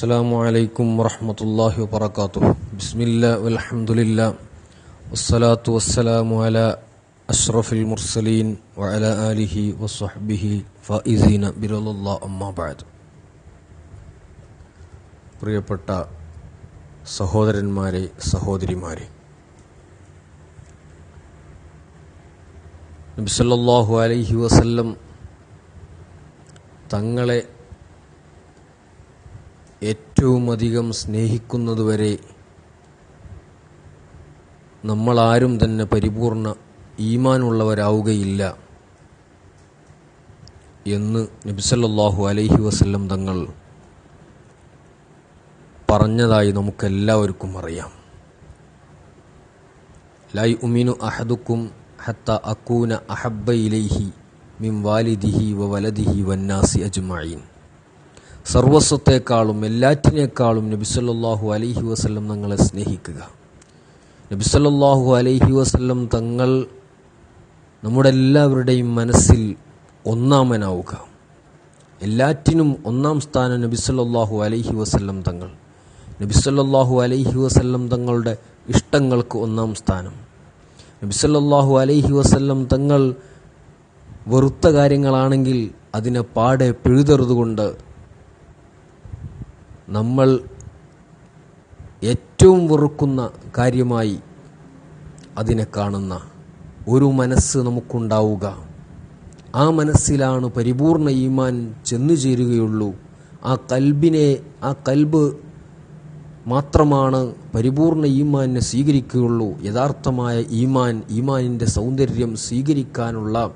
السلام عليكم ورحمة الله وبركاته بسم الله والحمد لله والصلاة والسلام على أشرف المرسلين وعلى آله وصحبه فائزين برضا الله أما بعد പ്രിയപ്പെട്ട സഹോദരന്മാരെ സഹോദരിമാരെ നബിസല്ലാഹു അലൈഹി വസല്ലം തങ്ങളെ ഏറ്റവും അധികം സ്നേഹിക്കുന്നതുവരെ നമ്മളാരും തന്നെ പരിപൂർണ ഈമാനുള്ളവരാവുകയില്ല എന്ന് നബിസല്ലാഹു അലൈഹി വസല്ലം തങ്ങൾ പറഞ്ഞതായി നമുക്കെല്ലാവർക്കും അറിയാം. ലൈ ഉമീനു അഹദുക്കും ഹത്ത അക്കൂന അഹബ്ബ ഇലൈഹി മിം വാലിദിഹി വ വലദിഹി വന്നാസി അജ്മഈൻ. സർവസ്വത്തെക്കാളും എല്ലാറ്റിനേക്കാളും നബിസല്ലാഹു അലൈഹി വസല്ലം തങ്ങളെ സ്നേഹിക്കുക. നബിസല്ലാഹു അലൈഹി വസല്ലം തങ്ങൾ നമ്മുടെ എല്ലാവരുടെയും മനസ്സിൽ ഒന്നാമനാവുക. എല്ലാറ്റിനും ഒന്നാം സ്ഥാനം നബിസല്ലാഹു അലൈഹി വസല്ലം തങ്ങൾ. നബിസല്ലാഹു അലൈഹി വസല്ലം തങ്ങളുടെ ഇഷ്ടങ്ങൾക്ക് ഒന്നാം സ്ഥാനം. നബിസല്ലാഹു അലൈഹി വസല്ലം തങ്ങൾ വെറുത്ത കാര്യങ്ങളാണെങ്കിൽ അതിനെ പാടെ പിഴുതെറുതുകൊണ്ട് നമ്മൾ ഏറ്റവും വെറുക്കുന്ന കാര്യമായി അതിനെ കാണുന്ന ഒരു മനസ്സ് നമുക്കുണ്ടാവുക. ആ മനസ്സിലാണ് പരിപൂർണ ഈമാൻ ചെന്നു ചേരുകയുള്ളൂ. ആ കൽബിനെ ആ കൽബ് മാത്രമാണ് പരിപൂർണ ഈമാനെ സ്വീകരിക്കുകയുള്ളൂ. യഥാർത്ഥമായ ഈമാൻ ഈമാനിന്റെ സൗന്ദര്യം സ്വീകരിക്കാനുള്ള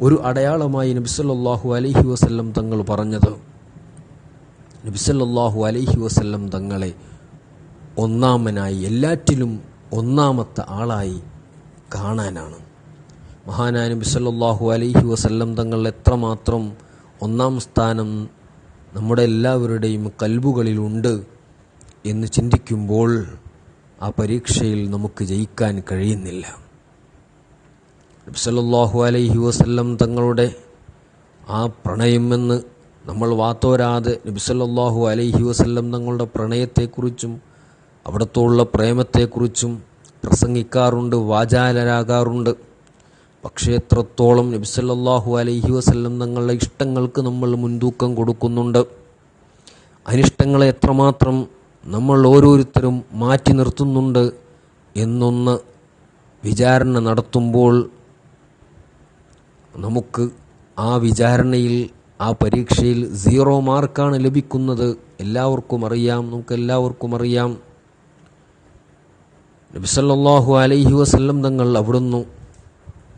ഒരു അടയാളമായി നബിസല്ലാഹു അലഹി വസ്ല്ലം തങ്ങൾ പറഞ്ഞത്. നബിസല്ലാഹു അലൈഹി വസല്ലം തങ്ങളെ ഒന്നാമനായി എല്ലാറ്റിലും ഒന്നാമത്തെ ആളായി കാണാനാണ്. മഹാനായ നബിസല്ലാഹു അലൈഹി വസല്ലം തങ്ങൾ എത്രമാത്രം ഒന്നാം സ്ഥാനം നമ്മുടെ എല്ലാവരുടെയും കൽബുകളിലുണ്ട് എന്ന് ചിന്തിക്കുമ്പോൾ ആ പരീക്ഷയിൽ നമുക്ക് ജയിക്കാൻ കഴിയുന്നില്ല. നബി സല്ലല്ലാഹു അലൈഹി വസല്ലം തങ്ങളുടെ ആ പ്രണയമെന്ന് നമ്മൾ വാത്തോരാതെ നബിസല്ലാഹു അലൈഹി വസല്ലം തങ്ങളുടെ പ്രണയത്തെക്കുറിച്ചും അവിടത്തോടുള്ള പ്രേമത്തെക്കുറിച്ചും പ്രസംഗിക്കാറുണ്ട് വാചാലരാകാറുണ്ട്. പക്ഷേ എത്രത്തോളം നബിസല്ലാഹു അലൈഹി വസല്ലം തങ്ങളുടെ ഇഷ്ടങ്ങൾക്ക് നമ്മൾ മുൻതൂക്കം കൊടുക്കുന്നുണ്ട്. അനിഷ്ടങ്ങളെ എത്രമാത്രം നമ്മൾ ഓരോരുത്തരും മാറ്റി നിർത്തുന്നുണ്ട് എന്നൊന്ന് വിചാരണ നടത്തുമ്പോൾ നമുക്ക് ആ വിചാരണയിൽ ആ പരീക്ഷയിൽ സീറോ മാർക്കാണ് ലഭിക്കുന്നത്. എല്ലാവർക്കും അറിയാം. നമുക്ക് എല്ലാവർക്കും അറിയാം നബിസല്ലാഹു അലൈഹി വസല്ലം തങ്ങൾ അവിടുന്ന്.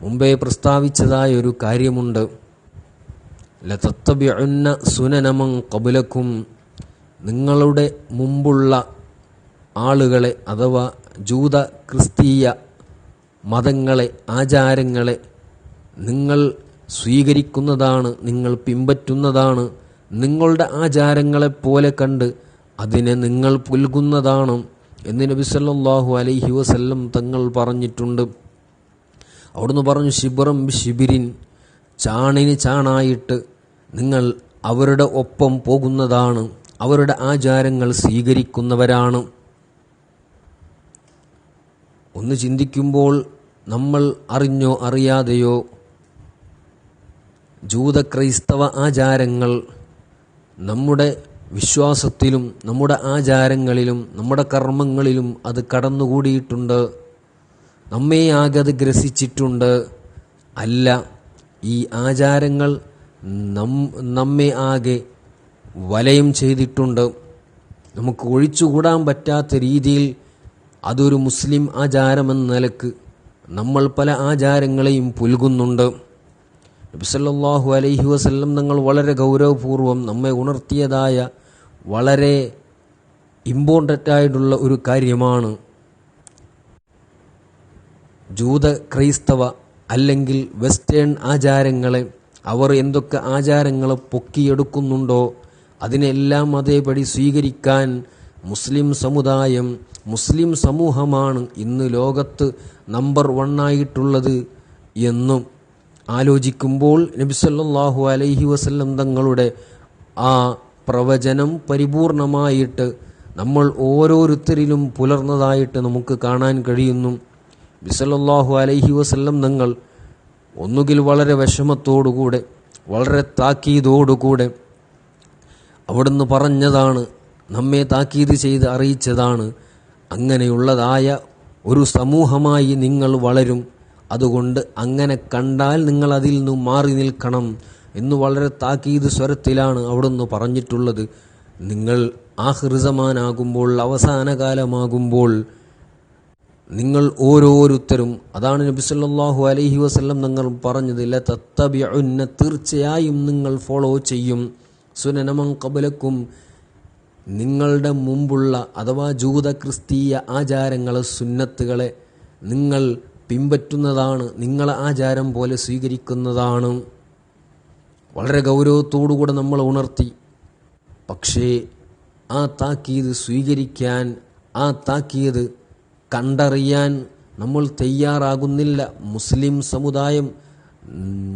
മുമ്പേ പ്രസ്താവിച്ചതായ ഒരു കാര്യമുണ്ട്. ലതത്തബിഉന്ന സുനനമം കബുലക്കും നിങ്ങളുടെ മുമ്പുള്ള ആളുകളെ അഥവാ ജൂത ക്രിസ്തീയ മതങ്ങളെ ആചാരങ്ങളെ നിങ്ങൾ സ്വീകരിക്കുന്നതാണ് നിങ്ങൾ പിമ്പറ്റുന്നതാണ് നിങ്ങളുടെ ആചാരങ്ങളെപ്പോലെ കണ്ട് അതിനെ നിങ്ങൾ പുൽകുന്നതാണ് എന്ന് നബി സല്ലാഹു അലൈഹി വസല്ലം തങ്ങൾ പറഞ്ഞിട്ടുണ്ട്. അവിടുന്ന് പറഞ്ഞു ശിബിറം ശിബിരിൻ ചാണിന് ചാണായിട്ട് നിങ്ങൾ അവരുടെ ഒപ്പം പോകുന്നതാണ് അവരുടെ ആചാരങ്ങൾ സ്വീകരിക്കുന്നവരാണ്. ഒന്ന് ചിന്തിക്കുമ്പോൾ നമ്മൾ അറിഞ്ഞോ അറിയാതെയോ ജൂത ക്രൈസ്തവ ആചാരങ്ങൾ നമ്മുടെ വിശ്വാസത്തിലും നമ്മുടെ ആചാരങ്ങളിലും നമ്മുടെ കർമ്മങ്ങളിലും അത് കടന്നുകൂടിയിട്ടുണ്ട്. നമ്മെ ഗ്രസിച്ചിട്ടുണ്ട്. അല്ല ഈ ആചാരങ്ങൾ നം നമ്മെ ആകെ വലയം ചെയ്തിട്ടുണ്ട്. നമുക്ക് ഒഴിച്ചുകൂടാൻ പറ്റാത്ത രീതിയിൽ അതൊരു മുസ്ലിം ആചാരമെന്ന നിലയ്ക്ക് നമ്മൾ പല ആചാരങ്ങളെയും പുൽകുന്നുണ്ട്. നബിസല്ലാഹു അലൈഹി വസ്ല്ലം നിങ്ങൾ വളരെ ഗൗരവപൂർവം നമ്മെ ഉണർത്തിയതായ വളരെ ഇമ്പോർട്ടന്റ് ആയിട്ടുള്ള ഒരു കാര്യമാണ് ജൂത ക്രൈസ്തവ അല്ലെങ്കിൽ വെസ്റ്റേൺ ആചാരങ്ങളെ അവർ എന്തൊക്കെ ആചാരങ്ങൾ പൊക്കിയെടുക്കുന്നുണ്ടോ അതിനെല്ലാം അതേപടി സ്വീകരിക്കാൻ മുസ്ലിം സമുദായം മുസ്ലിം സമൂഹമാണ് ഇന്ന് ലോകത്ത് നമ്പർ വണ്ണായിട്ടുള്ളത് എന്നും ആലോചിക്കുമ്പോൾ നബിസല്ലാഹു അലൈഹി വസല്ലം തങ്ങളുടെ ആ പ്രവചനം പരിപൂർണമായിട്ട് നമ്മൾ ഓരോരുത്തരിലും പുലർന്നതായിട്ട് നമുക്ക് കാണാൻ കഴിയുന്നു. ബിസലല്ലാഹു അലൈഹി വസല്ലം നിങ്ങൾ ഒന്നുകിൽ വളരെ വിഷമത്തോടുകൂടെ വളരെ താക്കീതോടുകൂടെ അവിടുന്ന് പറഞ്ഞതാണ് നമ്മെ താക്കീത് ചെയ്ത് അറിയിച്ചതാണ്. അങ്ങനെയുള്ളതായ ഒരു സമൂഹമായി നിങ്ങൾ വളരും. അതുകൊണ്ട് അങ്ങനെ കണ്ടാൽ നിങ്ങൾ അതിൽ നിന്നും മാറി നിൽക്കണം എന്ന് വളരെ താക്കീത് സ്വരത്തിലാണ് അവിടുന്ന് പറഞ്ഞിട്ടുള്ളത്. നിങ്ങൾ ആഹൃസമാനാകുമ്പോൾ അവസാന കാലമാകുമ്പോൾ നിങ്ങൾ ഓരോരുത്തരും അതാണ് നബി സല്ലല്ലാഹു അലൈഹി വസ്ല്ലം നിങ്ങൾ പറഞ്ഞത് ല തത്തബിഉന്ന തീർച്ചയായും നിങ്ങൾ ഫോളോ ചെയ്യും. സുനനമം കബലക്കും നിങ്ങളുടെ മുമ്പുള്ള അഥവാ ജൂത ക്രിസ്തീയ ആചാരങ്ങളെ സുന്നത്തുകളെ നിങ്ങൾ പിൻപറ്റുന്നതാണ് നിങ്ങളെ ആചാരം പോലെ സ്വീകരിക്കുന്നതാണ്. വളരെ ഗൗരവത്തോടുകൂടെ നമ്മൾ ഉണർത്തി. പക്ഷേ ആ താക്കീത് സ്വീകരിക്കാൻ ആ താക്കീത് കണ്ടറിയാൻ നമ്മൾ തയ്യാറാകുന്നില്ല. മുസ്ലിം സമുദായം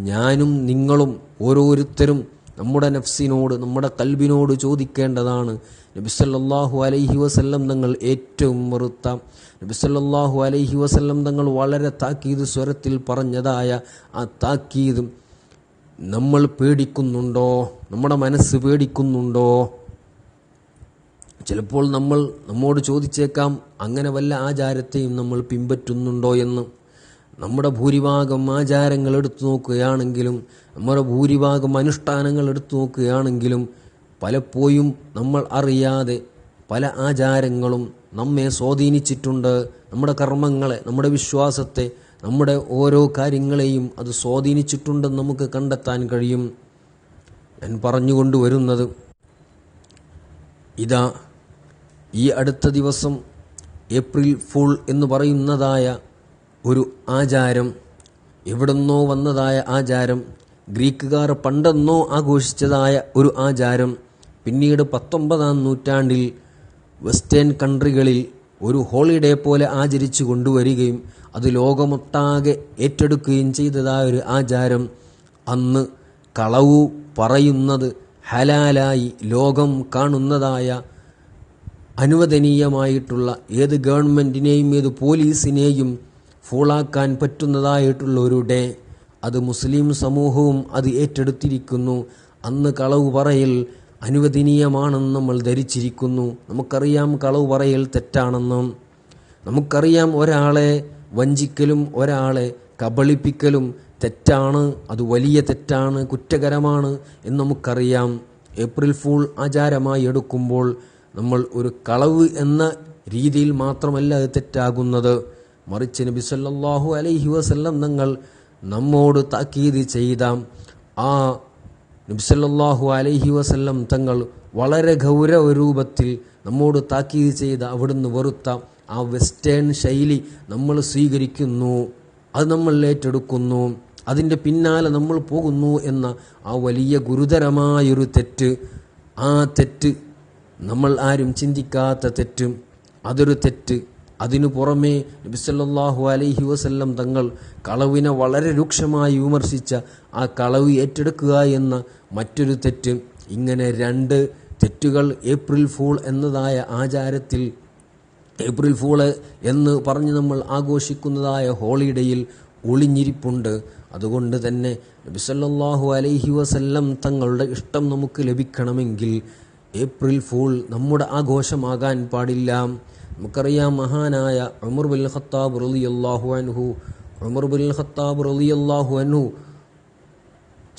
ഞാനും നിങ്ങളും ഓരോരുത്തരും നമ്മുടെ നഫ്സിനോട് നമ്മുടെ കൽബിനോട് ചോദിക്കേണ്ടതാണ്. നബിസല്ലാഹു അലൈഹി വസല്ലം തങ്ങൾ ഏറ്റവും വെറുത്ത നബിസല്ലാഹു അലൈഹി വസല്ലം തങ്ങൾ വളരെ താക്കീത് സ്വരത്തിൽ പറഞ്ഞതായ ആ താക്കീതും നമ്മൾ പേടിക്കുന്നുണ്ടോ? നമ്മുടെ മനസ്സ് പേടിക്കുന്നുണ്ടോ? ചിലപ്പോൾ നമ്മൾ നമ്മോട് ചോദിച്ചേക്കാം അങ്ങനെ വല്ല ആചാരത്തെയും നമ്മൾ പിൻപറ്റുന്നുണ്ടോ എന്ന്. നമ്മുടെ ഭൂരിഭാഗം ആചാരങ്ങൾ എടുത്തു നോക്കുകയാണെങ്കിലും നമ്മുടെ ഭൂരിഭാഗം അനുഷ്ഠാനങ്ങൾ എടുത്തു നോക്കുകയാണെങ്കിലും പലപ്പോഴും നമ്മൾ അറിയാതെ പല ആചാരങ്ങളും നമ്മെ സ്വാധീനിച്ചിട്ടുണ്ട്. നമ്മുടെ കർമ്മങ്ങളെ നമ്മുടെ വിശ്വാസത്തെ നമ്മുടെ ഓരോ കാര്യങ്ങളെയും അത് സ്വാധീനിച്ചിട്ടുണ്ടെന്ന് നമുക്ക് കണ്ടെത്താൻ കഴിയും. ഞാൻ പറഞ്ഞുകൊണ്ടുവരുന്നത് ഇതാ ഈ അടുത്ത ദിവസം ഏപ്രിൽ ഫുൾ എന്ന് പറയുന്നതായ ഒരു ആചാരം എവിടെന്നോ വന്നതായ ആചാരം ഗ്രീക്കുകാർ പണ്ടെന്നോ ആഘോഷിച്ചതായ ഒരു ആചാരം പിന്നീട് പത്തൊമ്പതാം നൂറ്റാണ്ടിൽ വെസ്റ്റേൺ കൺട്രികളിൽ ഒരു ഹോളിഡേ പോലെ ആചരിച്ചു കൊണ്ടുവരികയും അത് ലോകമൊട്ടാകെ ഏറ്റെടുക്കുകയും ചെയ്തതായ ഒരു ആചാരം. അന്ന് കളവു പറയുന്നത് ഹലാലായി ലോകം കാണുന്നതായ അനുവദനീയമായിട്ടുള്ള ഏത് ഗവൺമെന്റിനെയും ഏത് പോലീസിനെയും ഫോളാക്കാൻ പറ്റുന്നതായിട്ടുള്ള ഒരു ഡേ അത് മുസ്ലിം സമൂഹവും അത് ഏറ്റെടുത്തിരിക്കുന്നു. അന്ന് കളവ് പറയൽ അനുവദനീയമാണെന്ന് നമ്മൾ ധരിച്ചിരിക്കുന്നു. നമുക്കറിയാം കളവ് പറയൽ തെറ്റാണെന്നും നമുക്കറിയാം ഒരാളെ വഞ്ചിക്കലും ഒരാളെ കബളിപ്പിക്കലും തെറ്റാണ് അത് വലിയ തെറ്റാണ് കുറ്റകരമാണ് എന്ന് നമുക്കറിയാം. ഏപ്രിൽ ഫൂൾ ആചാരമായി എടുക്കുമ്പോൾ നമ്മൾ ഒരു കളവ് എന്ന രീതിയിൽ മാത്രമല്ല അത് തെറ്റാകുന്നത്. മറിച്ച് നബി സല്ലല്ലാഹു അലൈഹി വസല്ലം നിങ്ങൾ നമ്മോട് താക്കീത് ചെയ്ത ആ നബി സല്ലല്ലാഹു അലൈഹി വസല്ലം തങ്ങൾ വളരെ ഗൗരവ രൂപത്തിൽ നമ്മോട് താക്കീത് ചെയ്ത അവിടുന്ന് വെറുത്ത ആ വെസ്റ്റേൺ ശൈലി നമ്മൾ സ്വീകരിക്കുന്നു. അത് നമ്മൾ ഏറ്റെടുക്കുന്നു. അതിന്റെ പിന്നാലെ നമ്മൾ പോകുന്നു എന്ന ആ വലിയ ഗുരുതരമായൊരു തെറ്റ്. ആ തെറ്റ് നമ്മൾ ആരും ചിന്തിക്കാത്ത തെറ്റും. അതൊരു തെറ്റ്. അതിനു പുറമേ നബിസല്ലാഹു അലൈഹി വസല്ലം തങ്ങൾ കളവിനെ വളരെ രൂക്ഷമായി വിമർശിച്ച ആ കളവ് ഏറ്റെടുക്കുക എന്ന മറ്റൊരു തെറ്റ്. ഇങ്ങനെ രണ്ട് തെറ്റുകൾ ഏപ്രിൽ ഫൂൾ എന്നതായ ആചാരത്തിൽ ഏപ്രിൽ ഫൂൾ എന്ന് പറഞ്ഞ് നമ്മൾ ആഘോഷിക്കുന്നതായ ഹോളിഡേയിൽ ഒളിഞ്ഞിരിപ്പുണ്ട്. അതുകൊണ്ട് തന്നെ നബിസല്ലാഹു അലൈഹി വസല്ലം തങ്ങളുടെ ഇഷ്ടം നമുക്ക് ലഭിക്കണമെങ്കിൽ ഏപ്രിൽ ഫൂൾ നമ്മുടെ ആഘോഷമാകാൻ പാടില്ല. നമുക്കറിയാം മഹാനായ ഉമർ ബിൻ ഖത്താബ് റളിയല്ലാഹു അൻഹു. ഉമർ ബിൻ ഖത്താബ് റളിയല്ലാഹു അൻഹു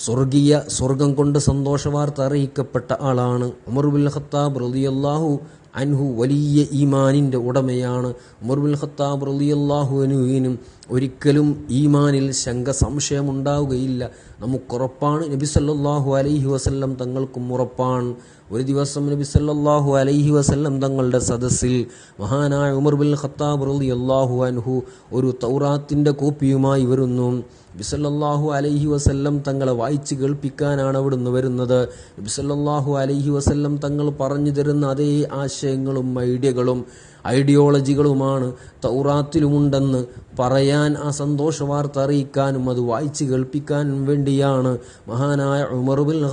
സ്വർഗീയ സ്വർഗം കൊണ്ട് സന്തോഷവാർത്ത അറിയിക്കപ്പെട്ട ആളാണ്. ഉമർ ബിൻ ഖത്താബ് റളിയല്ലാഹു അൻഹു വലിയ ഈമാനിന്റെ ഉടമയാണ്. ഉമർ ബിൻ ഖത്താബ് റളിയല്ലാഹു അൻഹുവിനും ഒരിക്കലും ഈമാനിൽ ശങ്ക സംശയമുണ്ടാവുകയില്ല നമുക്കുറപ്പാണ് നബി സല്ലല്ലാഹു അലൈഹി വസല്ലം തങ്ങൾക്കും ഉറപ്പാണ്. ഒരു ദിവസം നബി സല്ലാഹു അലൈഹി വസല്ലം തങ്ങളുടെ സദസ്സിൽ മഹാനായ ഉമർ ബിൻ ഖത്താബ് അള്ളാഹു അൻഹു ഒരു തൗറാത്തിന്റെ കോപ്പിയുമായി വരുന്നു. ബിസല്ലാഹു അലൈഹി വസല്ലം തങ്ങളെ വായിച്ച് കേൾപ്പിക്കാനാണ് അവിടുന്ന് വരുന്നത്. ബിസല്ലാഹു അലൈഹി വസല്ലം തങ്ങൾ പറഞ്ഞു തരുന്ന അതേ ആശയങ്ങളും ഐഡിയകളും ഐഡിയോളജികളുമാണ് തൗറാത്തിലുമുണ്ടെന്ന് പറയാൻ ആ സന്തോഷ വാർത്ത അറിയിക്കാനും അത് വായിച്ച് കേൾപ്പിക്കാനും വേണ്ടിയാണ്. മഹാനായ ഉമർ ബിൻ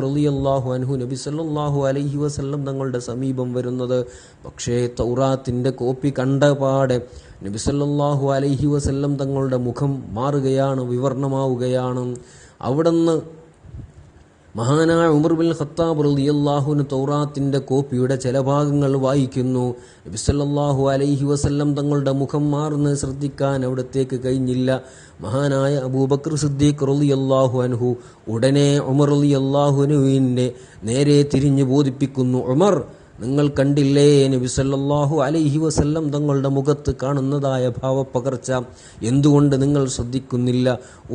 റലി അള്ളാഹു അൻഹു നബി സല്ലാഹു അലഹി വസല്ലം തങ്ങളുടെ സമീപം വരുന്നത്. പക്ഷേ തൗറാത്തിന്റെ കോപ്പി കണ്ട പാടെ നബി സല്ലാഹു അലൈഹി വസല്ലം തങ്ങളുടെ മുഖം മാറുകയാണ് വിവർണമാവുകയാണ്. അവിടുന്ന് മഹാനായ ഉമർ ബിൻ ഖത്താബ് റളിയല്ലാഹുവിന് തൗറാത്തിന്റെ കോപ്പിയുടെ ചില ഭാഗങ്ങൾ വായിക്കുന്നു. നബി സല്ലല്ലാഹു അലൈഹി വസല്ലം തങ്ങളുടെ മുഖം മാറുന്നത് ശ്രദ്ധിക്കാൻ അവിടത്തേക്ക് കഴിഞ്ഞില്ല. മഹാനായ അബൂബക്കർ സിദ്ദീഖ് റളിയല്ലാഹു അൻഹു ഉടനെ ഉമർ റളിയല്ലാഹു റളിയല്ലാഹുവിനെ നേരെ തിരിഞ്ഞു ബോധിപ്പിക്കുന്നു. ഉമർ നിങ്ങൾ കണ്ടില്ലേ നബി സല്ലല്ലാഹു അലൈഹി വസല്ലം തങ്ങളുടെ മുഖത്ത് കാണുന്നതായ ഭാവപ്പകർച്ച? എന്തുകൊണ്ട് നിങ്ങൾ ശ്രദ്ധിക്കുന്നില്ല?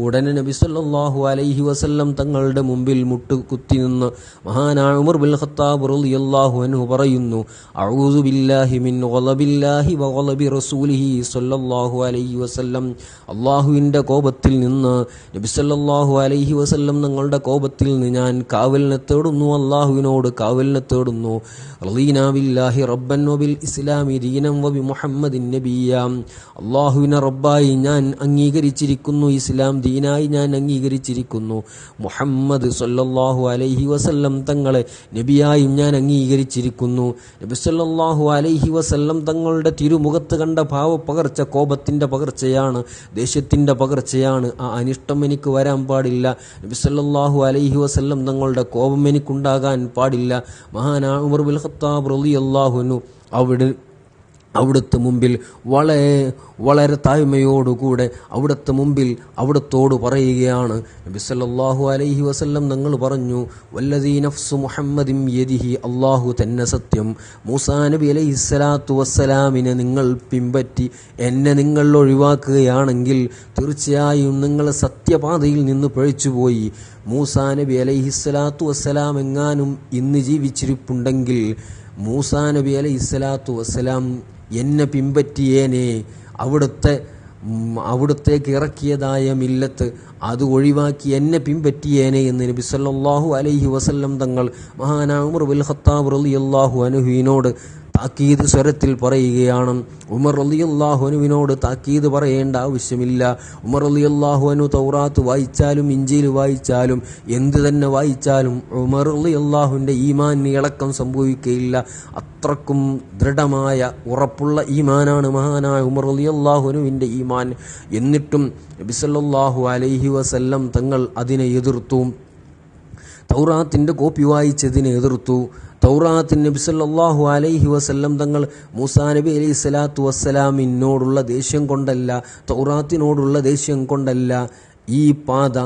ഉടനെ നബി സല്ലല്ലാഹു അലൈഹി വസല്ലം തങ്ങളുടെ മുമ്പിൽ മുട്ട് കുത്തി നിന്ന് മഹാനായ ഉമർ ബിൻ ഖത്താബ് റളിയല്ലാഹു അൻഹു പറയുന്നു അഊദു ബില്ലാഹി മിൻ ഗളബില്ലാഹി വ ഗളബി റസൂലിഹി സല്ലല്ലാഹു അലൈഹി വസല്ലം. അള്ളാഹുവിന്റെ കോപത്തിൽ നിന്ന് നബി സല്ലല്ലാഹു അലൈഹി വസല്ലം തങ്ങളുടെ കോപത്തിൽ നിന്ന് ഞാൻ കാവലിനെ തേടുന്നു അള്ളാഹുവിനോട് കാവലിനെ തേടുന്നു. റളീന ബില്ലാഹി റബ്ബൻ വബിൽ ഇസ്ലാമി ദീനം വബി മുഹമ്മദിൻ നബിയാം അള്ളാഹുവിനെ റബ്ബായി ഞാൻ അംഗീകരിച്ചിരിക്കുന്നു ഇസ്ലാം ദീനായി ഞാൻ അംഗീകരിച്ചിരിക്കുന്നു. മുഹമ്മദ് സല്ലല്ലാഹു അലൈഹി വസല്ലം തങ്ങളെ നബിയായും ഞാൻ അംഗീകരിച്ചിരിക്കുന്നു. നബി സല്ലല്ലാഹു അലൈഹി വസല്ലം തങ്ങളുടെ തിരുമുഖത്ത് കണ്ട ഭാവപ്പകർച്ച കോപത്തിന്റെ പകർച്ചയാണ് ദേഷ്യത്തിന്റെ പകർച്ചയാണ്. ആ അനിഷ്ടം എനിക്ക് വരാൻ പാടില്ല. നബി സല്ലല്ലാഹു അലൈഹി വസല്ലം തങ്ങളുടെ കോപം എനിക്കുണ്ടാകാൻ പാടില്ല. മഹാനാ ഉമർ ബിൽ ഖത്താബ് റളിയല്ലാഹു അൻഹു അവിടെ അവിടുത്തെ മുമ്പിൽ വളരെ വളരെ താഴ്മയോടുകൂടെ അവിടുത്തെ മുമ്പിൽ അവിടത്തോട് പറയുകയാണ്. നബി സല്ലല്ലാഹു അലൈഹി വസല്ലം നിങ്ങൾ പറഞ്ഞു വല്ലദീ നഫ്സു മുഹമ്മദിം യദിഹി അല്ലാഹു തന്നെ സത്യം. മൂസാ നബി അലൈഹി സ്വലാത്തു വസ്സലാമിനെ നിങ്ങൾ പിൻപറ്റി എന്നെ നിങ്ങൾ ഒഴിവാക്കുകയാണെങ്കിൽ തീർച്ചയായും നിങ്ങൾ സത്യപാതയിൽ നിന്ന് പഴിച്ചുപോയി. മൂസാ നബി അലൈഹി സ്വലാത്തു വസ്സലാം എങ്ങാനും ഇന്ന് ജീവിച്ചിരിപ്പുണ്ടെങ്കിൽ മൂസാ നബി അലൈഹി സ്വലാത്തു വസ്സലാം എന്നെ പിൻപറ്റിയേനെ. അവിടുത്തെ അവിടുത്തേക്ക് ഇറക്കിയതായ മില്ലത്ത് അത് ഒഴിവാക്കി എന്നെ പിൻപറ്റിയേനെ എന്ന് നബി സല്ലല്ലാഹു അലൈഹി വസല്ലം തങ്ങൾ മഹാനാ ഉമർ ബിൽ ഖത്താബ് അൻഹുവിനോട് താക്കീത് സ്വരത്തിൽ പറയുകയാണ്. ഉമർ റളിയല്ലാഹു അള്ളാഹുനുവിനോട് താക്കീത് പറയേണ്ട ആവശ്യമില്ല. ഉമർ റളിയല്ലാഹു അള്ളാഹുനു തൗറാത്ത് വായിച്ചാലും ഇഞ്ചിയിൽ വായിച്ചാലും എന്ത് തന്നെ വായിച്ചാലും ഉമർ റളിയല്ലാഹുവിന്റെ ഈമാനിന് ഇളക്കം സംഭവിക്കുകയില്ല. അത്രക്കും ദൃഢമായ ഉറപ്പുള്ള ഈമാനാണ് മഹാനായ ഉമർ അലി അള്ളാഹുനുവിന്റെ ഈമാൻ. എന്നിട്ടും നബി സല്ലല്ലാഹു അലൈഹി വസല്ലം തങ്ങൾ അതിനെ എതിർത്തു. തൗറാത്തിന്റെ കോപ്പി വായിച്ചതിനെ എതിർത്തു. തൗറാത്തിന് നബി സല്ലല്ലാഹു അലൈഹി വസല്ലം തങ്ങൾ മൂസാ നബി അലൈഹി സ്വലാത്തു വസ്സലാമിനോടുള്ള ദേഷ്യം കൊണ്ടല്ല തൗറാത്തിനോടുള്ള ദേഷ്യം കൊണ്ടല്ല ഈ പാത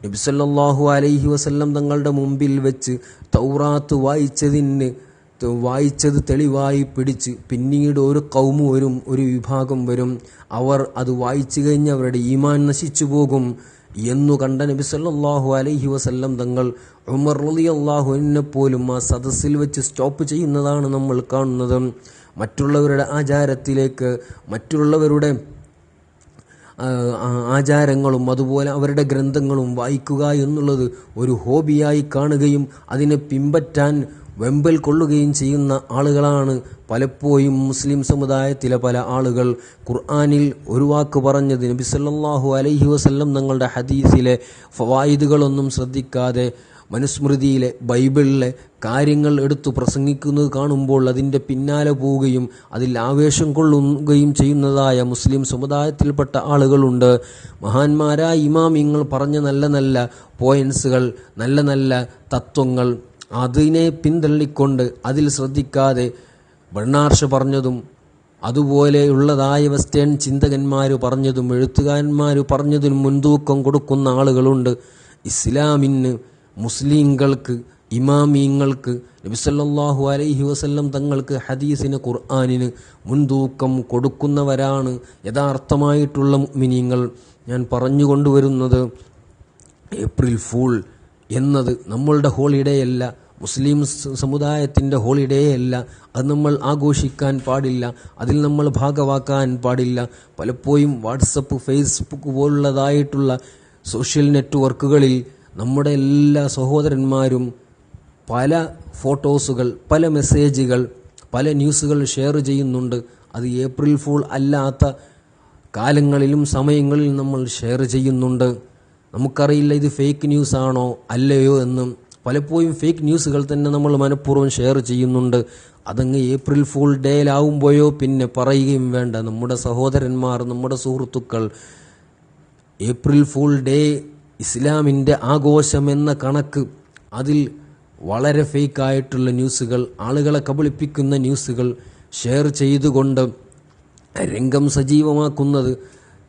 നബി സല്ലല്ലാഹു അലൈഹി വസല്ലം തങ്ങളുടെ മുമ്പിൽ വെച്ച് തൗറാത്ത് വായിച്ചതിന് വായിച്ചത് തെളിവായി പിടിച്ച് പിന്നീട് ഒരു കൗമ് വരും ഒരു വിഭാഗം വരും. അവർ അത് വായിച്ചു കഴിഞ്ഞ് അവരുടെ ഈമാൻ നശിച്ചു പോകും. എന്നു കണ്ട നബി സല്ലാഹു അലൈഹി വസല്ലം തങ്ങൾ ഉമർ റലി അള്ളാഹുവിനെ പോലും ആ സദസ്സിൽ വെച്ച് സ്റ്റോപ്പ് ചെയ്യുന്നതാണ് നമ്മൾ കാണുന്നത്. മറ്റുള്ളവരുടെ ആചാരത്തിലേക്ക് മറ്റുള്ളവരുടെ ആചാരങ്ങളും അതുപോലെ അവരുടെ ഗ്രന്ഥങ്ങളും വായിക്കുക എന്നുള്ളത് ഒരു ഹോബിയായി കാണുകയും അതിനെ പിൻപറ്റാൻ വെമ്പൽ കൊള്ളുകയും ചെയ്യുന്ന ആളുകളാണ്. പലപ്പോഴും മുസ്ലിം സമുദായത്തിലെ പല ആളുകൾ ഖുർആാനിൽ ഒരു വാക്ക് പറഞ്ഞത് നബി സല്ലല്ലാഹു അലൈഹി വസല്ലം തങ്ങളുടെ ഹദീസിലെ ഫവായിദുകളൊന്നും ശ്രദ്ധിക്കാതെ മനുസ്മൃതിയിലെ ബൈബിളിലെ കാര്യങ്ങൾ എടുത്തു പ്രസംഗിക്കുന്നത് കാണുമ്പോൾ അതിന്റെ പിന്നാലെ പോവുകയും അതിൽ ആവേശം കൊള്ളുകയും ചെയ്യുന്നതായ മുസ്ലിം സമുദായത്തിൽപ്പെട്ട ആളുകളുണ്ട്. മഹാന്മാരായ ഇമാമിങ്ങൾ പറഞ്ഞ നല്ല നല്ല പോയിൻസുകൾ നല്ല നല്ല തത്വങ്ങൾ അതിനെ പിന്തള്ളിക്കൊണ്ട് അതിൽ ശ്രദ്ധിക്കാതെ ബണ്ണാർഷ പറഞ്ഞതും അതുപോലെയുള്ളതായ വെസ്റ്റേൺ ചിന്തകന്മാർ പറഞ്ഞതും എഴുത്തുകാരന്മാർ പറഞ്ഞതിനും മുൻതൂക്കം കൊടുക്കുന്ന ആളുകളുണ്ട്. ഇസ്ലാമിന് മുസ്ലിങ്ങൾക്ക് ഇമാമീങ്ങൾക്ക് നബിസല്ലാഹു അലൈഹി വസല്ലം തങ്ങൾക്ക് ഹദീസിന് ഖുർആാനിന് മുൻതൂക്കം കൊടുക്കുന്നവരാണ് യഥാർത്ഥമായിട്ടുള്ള മിനിങ്ങൾ ഞാൻ പറഞ്ഞുകൊണ്ടുവരുന്നത് ഏപ്രിൽ ഫൂൾ എന്നത് നമ്മളുടെ ഹോളിഡേ അല്ല മുസ്ലിം സമുദായത്തിന്റെ ഹോളിഡേ അല്ല അത് നമ്മൾ ആഘോഷിക്കാൻ പാടില്ല. അതിൽ നമ്മൾ ഭാഗമാക്കാൻ പാടില്ല. പലപ്പോഴും വാട്സപ്പ് ഫേസ്ബുക്ക് പോലുള്ളതായിട്ടുള്ള സോഷ്യൽ നെറ്റ്വർക്കുകളിൽ നമ്മുടെ എല്ലാ സഹോദരന്മാരും പല ഫോട്ടോസുകൾ പല മെസ്സേജുകൾ പല ന്യൂസുകൾ ഷെയർ ചെയ്യുന്നുണ്ട്. അത് ഏപ്രിൽ ഫുൾ അല്ലാത്ത കാലങ്ങളിലും സമയങ്ങളിലും നമ്മൾ ഷെയർ ചെയ്യുന്നുണ്ട്. നമുക്കറിയില്ല ഇത് ഫേക്ക് ന്യൂസ് ആണോ അല്ലയോ എന്നും. പലപ്പോഴും ഫേക്ക് ന്യൂസുകൾ തന്നെ നമ്മൾ മനഃപൂർവം ഷെയർ ചെയ്യുന്നുണ്ട്. അതങ്ങ് ഏപ്രിൽ ഫുൾ ഡേയിലാവുമ്പോഴോ പിന്നെ പറയുകയും വേണ്ട. നമ്മുടെ സഹോദരന്മാർ നമ്മുടെ സുഹൃത്തുക്കൾ ഏപ്രിൽ ഫുൾ ഡേ ഇസ്ലാമിന്റെ ആഘോഷം എന്ന കണക്ക് അതിൽ വളരെ ഫേക്കായിട്ടുള്ള ന്യൂസുകൾ ആളുകളെ കബളിപ്പിക്കുന്ന ന്യൂസുകൾ ഷെയർ ചെയ്തുകൊണ്ട് രംഗം സജീവമാക്കുന്നത്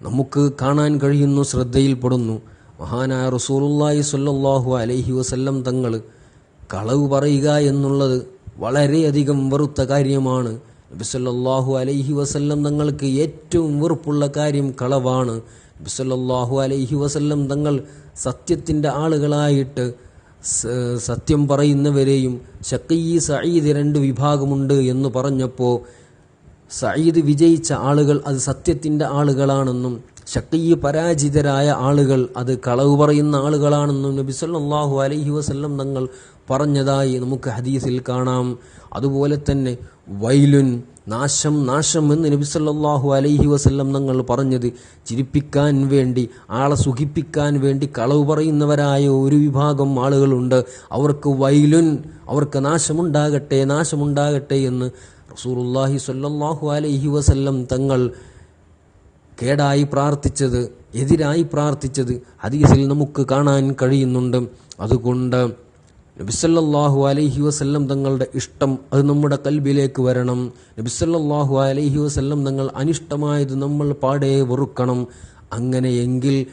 നമുക്ക് കാണാൻ കഴിയുന്നു ശ്രദ്ധയിൽപ്പെടുന്നു. മഹാനായ റസൂലുള്ളാഹി സ്വല്ലല്ലാഹു അലൈഹി വസല്ലം തങ്ങൾ കളവ് പറയുക എന്നുള്ളത് വളരെയധികം വെറുത്ത കാര്യമാണ്. നബി സ്വല്ലല്ലാഹു അലൈഹി വസല്ലം തങ്ങൾക്ക് ഏറ്റവും വെറുപ്പുള്ള കാര്യം കളവാണ്. നബി സ്വല്ലല്ലാഹു അലൈഹി വസല്ലം തങ്ങൾ സത്യത്തിന്റെ ആളുകളായിട്ട് സത്യം പറയുന്നവരെയും ഷക്കീ സഈദ് രണ്ട് വിഭാഗമുണ്ട് എന്ന് പറഞ്ഞപ്പോൾ സഈദ് വിജയിച്ച ആളുകൾ അത് സത്യത്തിന്റെ ആളുകളാണെന്നും ശക്തിയെ പരാജിതരായ ആളുകൾ അത് കളവ് പറയുന്ന ആളുകളാണെന്നും നബി സല്ലാഹു അലൈഹി വസല്ലം തങ്ങൾ പറഞ്ഞതായി നമുക്ക് ഹദീസിൽ കാണാം. അതുപോലെ തന്നെ വൈലുൻ നാശം നാശം എന്ന് നബി സല്ലാഹു അലൈഹി വസല്ലം തങ്ങൾ പറഞ്ഞത് ചിരിപ്പിക്കാൻ വേണ്ടി ആളെ സുഖിപ്പിക്കാൻ വേണ്ടി കളവ് പറയുന്നവരായ ഒരു വിഭാഗം ആളുകളുണ്ട്. അവർക്ക് വൈലുൻ അവർക്ക് നാശമുണ്ടാകട്ടെ നാശമുണ്ടാകട്ടെ എന്ന് റസൂലുള്ളാഹി സല്ലാഹു അലൈഹി വസല്ലം തങ്ങൾ കേടായി പ്രാർത്ഥിച്ചത് എതിരായി പ്രാർത്ഥിച്ചത് ഹദീസിൽ നമുക്ക് കാണാൻ കഴിയുന്നുണ്ട്. അതുകൊണ്ട് നബിസല്ലാഹു അലൈഹി വസ്ല്ലം തങ്ങളുടെ ഇഷ്ടം അത് നമ്മുടെ കൽബിലേക്ക് വരണം. നബിസല്ലാഹു അലൈഹി വസ്ല്ലം തങ്ങൾ അനിഷ്ടമായത് നമ്മൾ പാടെ വെറുക്കണം. അങ്ങനെയെങ്കിൽ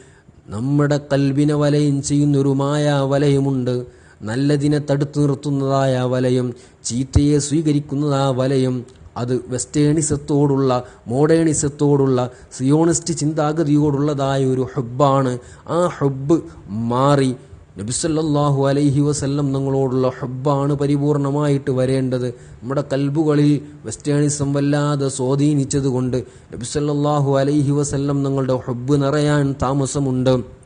നമ്മുടെ കൽബിനെ വലയം ചെയ്യുന്നൊരു മായ വലയുമുണ്ട് നല്ലതിനെ തടുത്തു നിർത്തുന്നതായ വലയം ചീത്തയെ സ്വീകരിക്കുന്നതാ വലയം അത് വെസ്റ്റേണിസത്തോടുള്ള മോഡേണിസത്തോടുള്ള സിയോണിസ്റ്റ് ചിന്താഗതിയോടുള്ളതായ ഒരു ഹുബാണ് ആ ഹുബ് മാറി നബിസല്ലാഹു അലൈഹി വസല്ലം നിങ്ങളോടുള്ള ഹബ്ബാണ് പരിപൂർണമായിട്ട് വരേണ്ടത്. നമ്മുടെ കൽബുകളിൽ വെസ്റ്റേണിസം വല്ലാതെ സ്വാധീനിച്ചതുകൊണ്ട് നബിസല്ലാഹു അലൈഹി വസല്ലം നിങ്ങളുടെ ഹബ്ബ് നിറയാൻ താമസമുണ്ട്.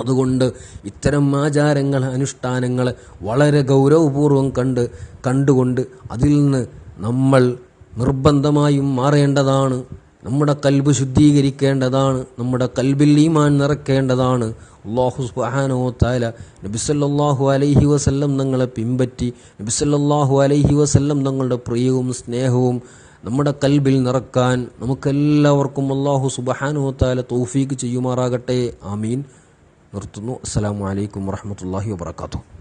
അതുകൊണ്ട് ഇത്തരം ആചാരങ്ങൾ അനുഷ്ഠാനങ്ങൾ വളരെ ഗൗരവപൂർവം കണ്ട് കണ്ടുകൊണ്ട് അതിൽ നിന്ന് നമ്മൾ നിർബന്ധമായും മാറേണ്ടതാണ്. നമ്മുടെ കൽബ് ശുദ്ധീകരിക്കേണ്ടതാണ്. നമ്മുടെ കൽബിൽ ഈമാൻ നിറക്കേണ്ടതാണ്. അള്ളാഹു സുബാനോ തആല നബിസല്ലാഹു അലൈഹി വസല്ലം നിങ്ങളെ പിൻപറ്റി നബിസല്ലാഹു അലൈഹി വസല്ലം തങ്ങളുടെ പ്രിയവും സ്നേഹവും നമ്മുടെ കൽബിൽ നിറക്കാൻ നമുക്കെല്ലാവർക്കും അള്ളാഹു സുബ്ഹാനഹു തആല തൗഫീക്ക് ചെയ്യുമാറാകട്ടെ. ആമീൻ. നിർത്തുന്നു. അസ്സലാമു അലൈക്കും വറഹ്മത്തുള്ളാഹി വബറകാതുഹു.